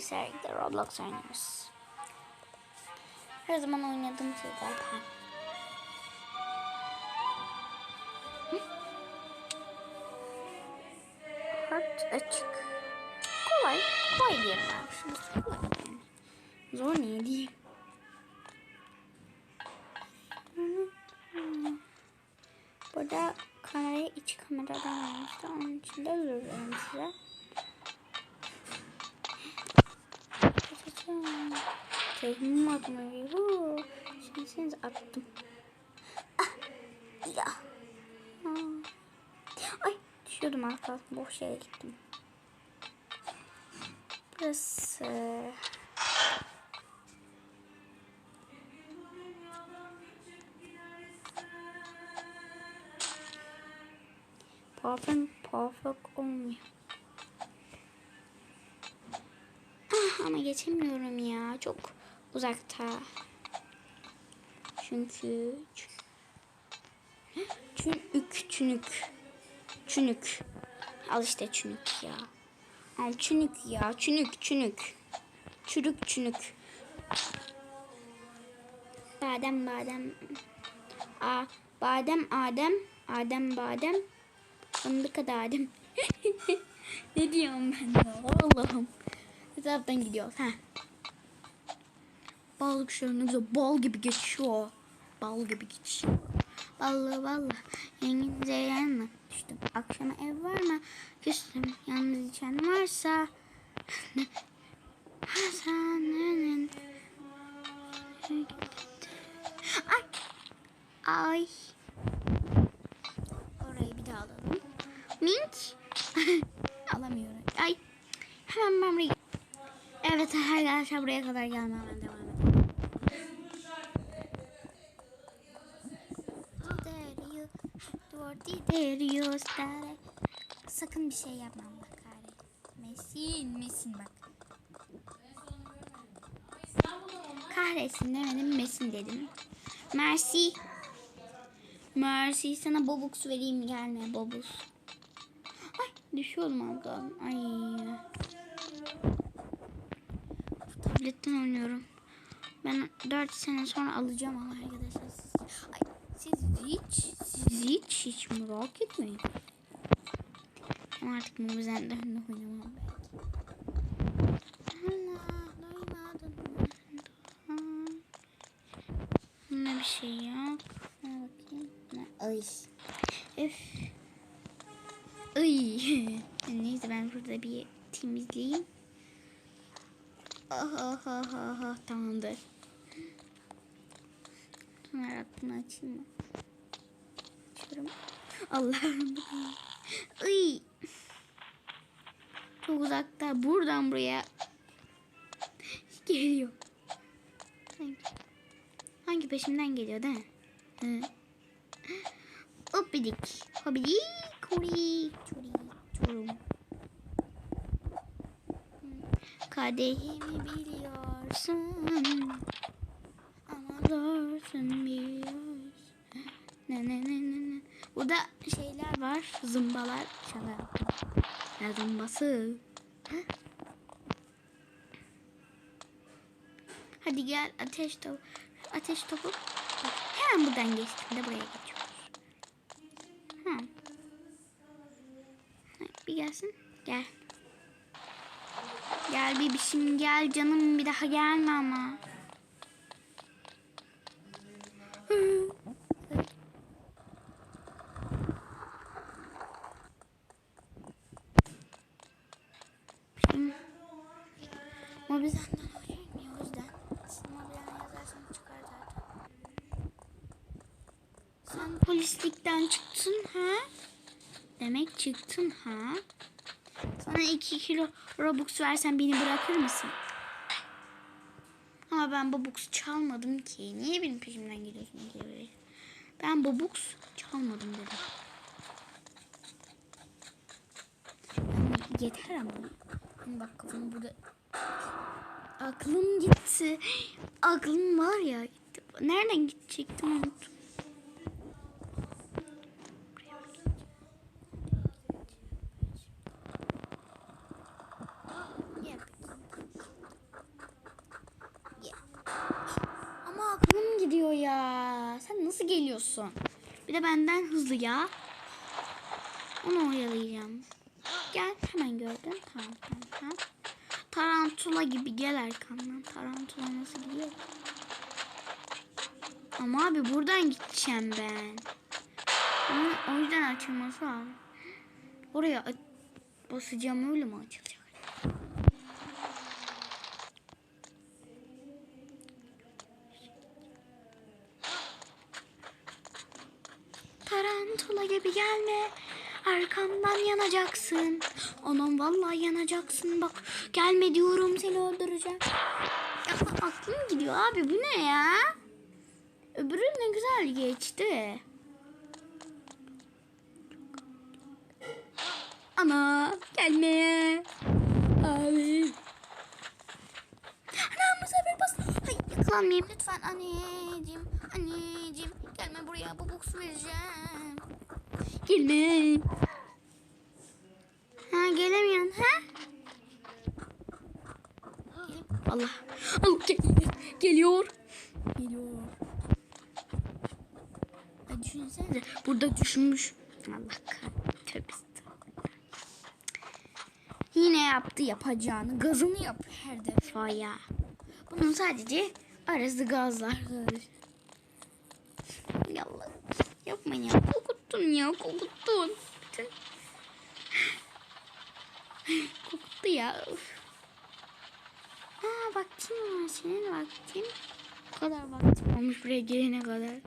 sergide Roblox oynuyoruz. Her zaman oynadığım şey zaten. Harç açık. Kolay. Kolay diyelim ben. Şurası kolay yani. Zor ne diyeyim. Burada kamerayı iç kameradan almıştı. Onun için de özür size. Atmayı. Huu. Şimdi seni attım. Ah. Ya. Aa. Ay düşüyordum az kalsın. Boş yere gittim. Burası. Parfüm perfect olmuyor. Ah, ama geçemiyorum ya. Çok uzakta. Çünkü çünük çünük çünük. Al işte çünük ya. Al çünük ya. Çünük çünük. Çürük çünük. Badem badem. A badem adem. Adem badem. Fındık adem. ne diyorum ben ya Allah'ım. Ne taraftan gidiyor? Şöyle ne güzel bal gibi geçiyor. Bal gibi geçiyor. Ballı ballı. Yengin zeyyan mı? Düştüm. Akşama ev var mı? Küstüm. Yalnız içen varsa. Hasan'ın. Ay. Ay. Orayı bir daha alalım. Mink. Alamıyorum. Ay. Hemen ben buraya. Evet arkadaşlar buraya kadar gelmem ben devam stare. Sakın bir şey yapmam bak gari. Mesin, mesin bak. Kahretsin demedim, mesin dedim. Mersi. Mersi sana bobux vereyim gelme bobux. Ay düşüyordum az kalsın. Ay. Tabletten oynuyorum. Ben 4 sene sonra alacağım ama arkadaşlar. Siz, ay, siz hiç, siz hiç, hiç merak etmeyin. Ama artık Mobizen'de oynamam belki. Allah, doymadım. Ne bir şey yok. Bakayım. Ay. Üf. Ay. Neyse ben burada bir temizleyeyim. Ah ah ah ah ah tamamdır. Şunları aklını açayım mı? Açıyorum. Allah'ım. Çok uzakta. Buradan buraya geliyor. Hangi, hangi peşimden geliyor değil mi? Hı. Hoppidik. Hoppidik. Kuri. Çuri. Çorum. Kadehimi biliyorsun. Ama zorsun biliyorsun. Ne ne ne ne ne. Burada şeyler var. Zımbalar. Yaptım. Ne zımbası Hadi gel ateş topu Ateş topu. Hemen buradan geçtim de buraya geçiyoruz. Ha. Bir gelsin. Gel Gel bebişim gel canım bir daha gelme ama. Oynayayım o yüzden. Siz yazarsanız çıkar zaten. Sen polislikten çıktın ha? Demek çıktın ha? Sana 2 kilo Robux versen beni bırakır mısın? Ama ben Robux çalmadım ki. Niye benim peşimden geliyorsun diye. Ben Robux çalmadım dedim. Yeter ama. Bak kafam burada. Aklım gitti. Aklım var ya. Nereden gidecektim unuttum. Geliyorsun? Bir de benden hızlı ya. Onu oyalayacağım. Gel hemen gördün. Tamam tamam tamam. Tarantula gibi gel arkamdan. Tarantula nasıl gidiyor? Ama abi buradan gideceğim ben. Onun, o yüzden açılması lazım. Oraya basacağım öyle mi açılacak? Gibi gelme. Arkamdan yanacaksın. Anam vallahi yanacaksın. Bak gelme diyorum seni öldüreceğim. Ya, aklım gidiyor abi bu ne ya? Öbürü ne güzel geçti. Ana gelme. Abi. Anam bu sefer bas. Hayır yakalanmayayım lütfen anneciğim. Anneciğim gelme buraya bubuk su vereceğim. Gelme. Ha gelemiyorsun ha? Allah. Allah geliyor. Geliyor. Geliyor. Ya düşünsenize burada düşünmüş. Allah. Tövbe. Yine yaptı yapacağını. Gazını yapıyor her defa ya. Bunun sadece arası gazlar. Yapmayın ya. Korkuttun ya. Korkuttun. Bütün... Korkuttu ya. Aa vaktin var. Senin vaktin. Bu kadar vaktim olmuş buraya gelene kadar.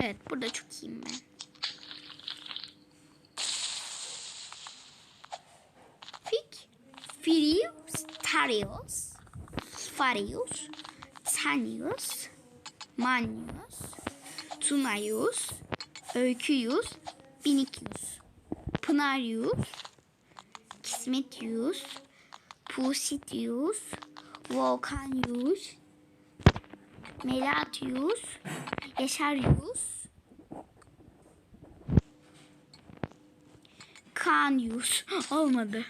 Evet burada çok iyiyim ben. Fik, Firius, Tarius, Farius, Tanius, Manius, Suna 100, Öykü 100, 1200, Pınar 100, Kismet 100, Pusit Olmadı.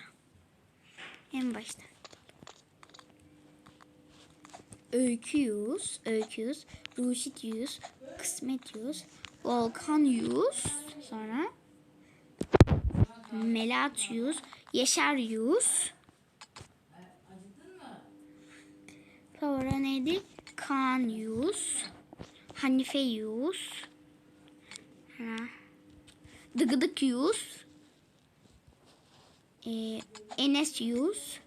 En başta. Öykü 100, Öykü Kısmet Yus, Volkan Yus, sonra Melat Yus, Yaşar Yus. Sonra neydi? Kaan Yus, Hanife Yus, ha. Dıgıdık Yus, ee, Enes Yus,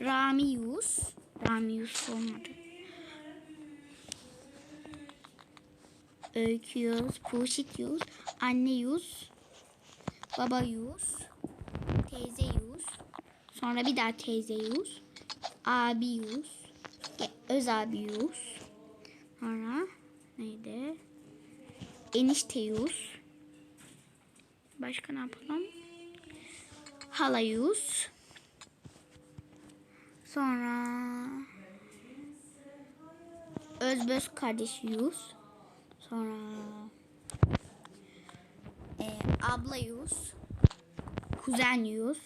Rami Yus, Rami Yus olmadı. Öyküyüz, Puşityus, Anneyus, Babayus, Teyzeyus, sonra bir daha Teyzeyus, Abiyus, e, Öz abiyus, sonra neydi? Enişteyus, başka ne yapalım? Halayus, sonra Özböz kardeşiyus, sonra e, ablayus, kuzenyus,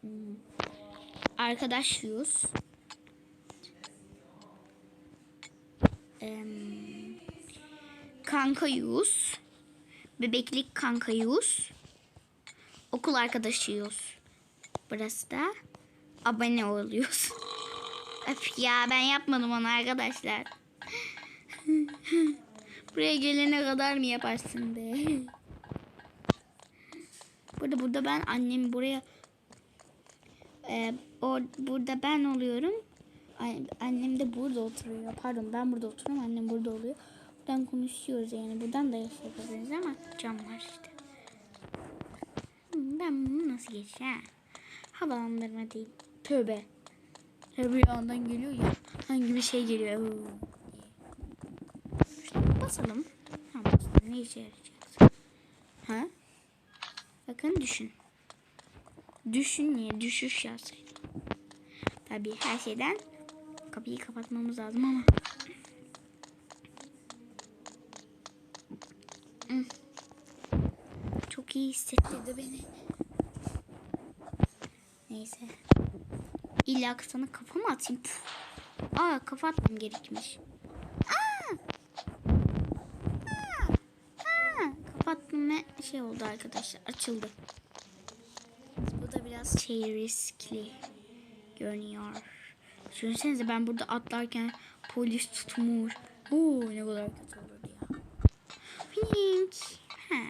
hmm, arkadaşyus, em, kankayus, bebeklik kankayus, okul arkadaşıyus. Burası da abone oluyoruz. Öf ya ben yapmadım onu arkadaşlar. Buraya gelene kadar mı yaparsın be? Burada burada ben annem buraya e, o burada ben oluyorum. An- Annem de burada oturuyor. Pardon ben burada oturuyorum. Annem burada oluyor. Buradan konuşuyoruz yani. Buradan da yapabiliriz ama cam var işte. Ben bunu nasıl geçeceğim? Havalandırma değil. Tövbe. Öbür yandan geliyor ya. Hangi bir şey geliyor. Basalım. Ne işe yarayacak? Ha? Bakın düşün. Düşün niye? Düşüş yazsaydı. Tabii her şeyden kapıyı kapatmamız lazım ama. Hmm. Çok iyi hissettirdi beni. Neyse. İlla sana kafa mı atayım? Aa kafa atmam gerekmiş. Aa! Aa! Aa! Kapattım ve şey oldu arkadaşlar açıldı. Bu da biraz şey riskli görünüyor. Düşünsenize ben burada atlarken polis tutmuş. Oo ne kadar kötü olurdu ya. Pink. Ha.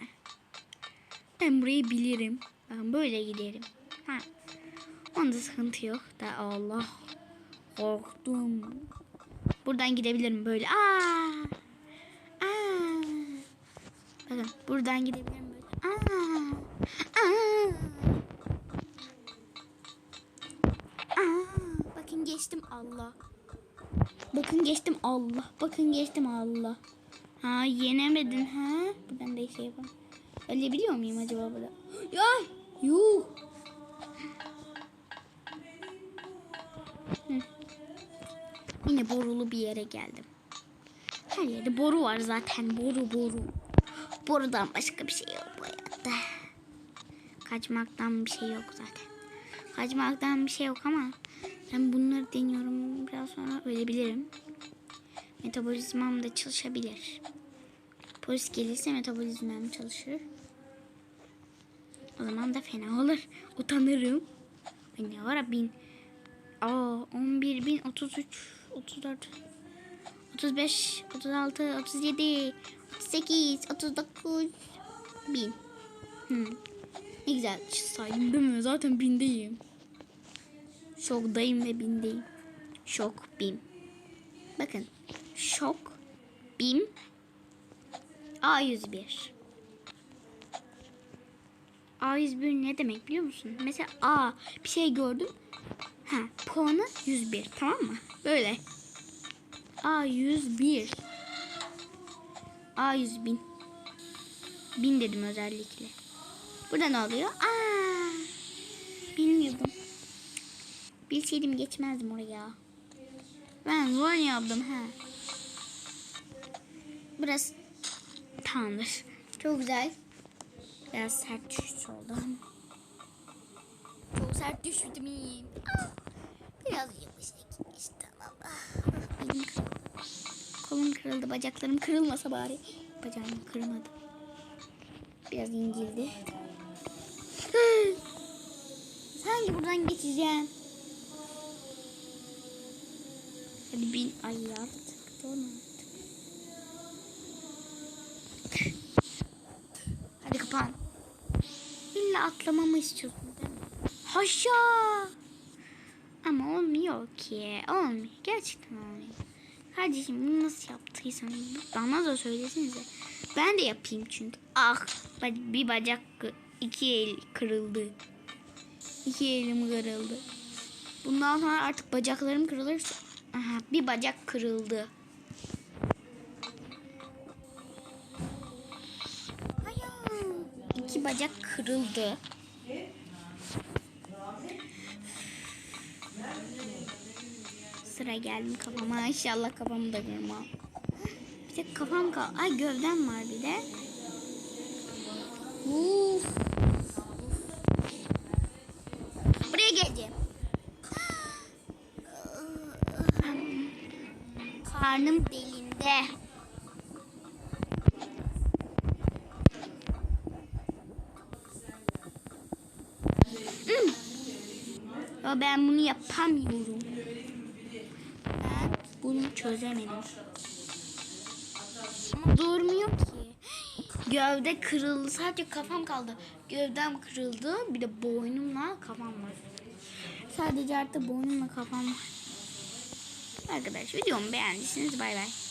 Ben burayı bilirim. Ben böyle giderim. Ha. Onda sıkıntı yok da Allah. Korktum. Buradan gidebilirim böyle. Aa. Aa. Bakın buradan gidebilirim böyle. Aa. Aa. Aa. Bakın geçtim Allah. Bakın geçtim Allah. Bakın geçtim Allah. Ha yenemedin ha? Ben de şey yapalım. Öyle biliyor muyum acaba burada? Ya yuh. Hı. Yine borulu bir yere geldim. Her yerde boru var zaten. Boru boru. Borudan başka bir şey yok bu hayatta. Kaçmaktan bir şey yok zaten. Kaçmaktan bir şey yok ama ben bunları deniyorum. Biraz sonra ölebilirim. Metabolizmam da çalışabilir. Polis gelirse metabolizmam çalışır. O zaman da fena olur. Utanırım. Ay ne var bin. Aa 11 bin 33 34 35 36 37 38 39 bin. Hmm. Ne güzel saydım değil mi? Zaten bindeyim. Şoktayım ve bindeyim. Şok bin. Bakın. Şok bin A101. A101 ne demek biliyor musun? Mesela A bir şey gördüm. Ha puanı 101 tamam mı? Böyle. A101. A100 bin. Bin dedim özellikle. Burada ne oluyor? Aa, bilmiyordum. Bilseydim geçmezdim oraya. Ben zor yaptım ha. Burası tamamdır. Çok güzel. Biraz sert düşüş oldu. Çok sert düştüm Biraz yumuşak işte ama. Kolum kırıldı. Bacaklarım kırılmasa bari. Bacağım kırmadı. Biraz incildi. Sanki buradan geçeceğim. Hadi bin ay artık. Artık. Hadi kapan. İlla atlamamı istiyorsun değil mi? Haşa. Ama olmuyor ki. Olmuyor. Gerçekten olmuyor. Kardeşim bunu nasıl yaptıysanız bana da söylesenize. Ben de yapayım çünkü. Ah bir bacak iki el kırıldı. İki elim kırıldı. Bundan sonra artık bacaklarım kırılırsa. Aha bir bacak kırıldı. Hayır. İki bacak kırıldı. Sıra geldim kafama. İnşallah kafamı da kırmam. Bir de kafam kal. Ay gövdem var bir de. Uf. Buraya geleceğim. Karnım delinde. Hmm. Ben bunu yapamıyorum. Bunu çözemedim. Ama durmuyor ki. Gövde kırıldı. Sadece kafam kaldı. Gövdem kırıldı. Bir de boynumla kafam var. Sadece artık boynumla kafam var. Arkadaş videomu beğendiyseniz bay bay.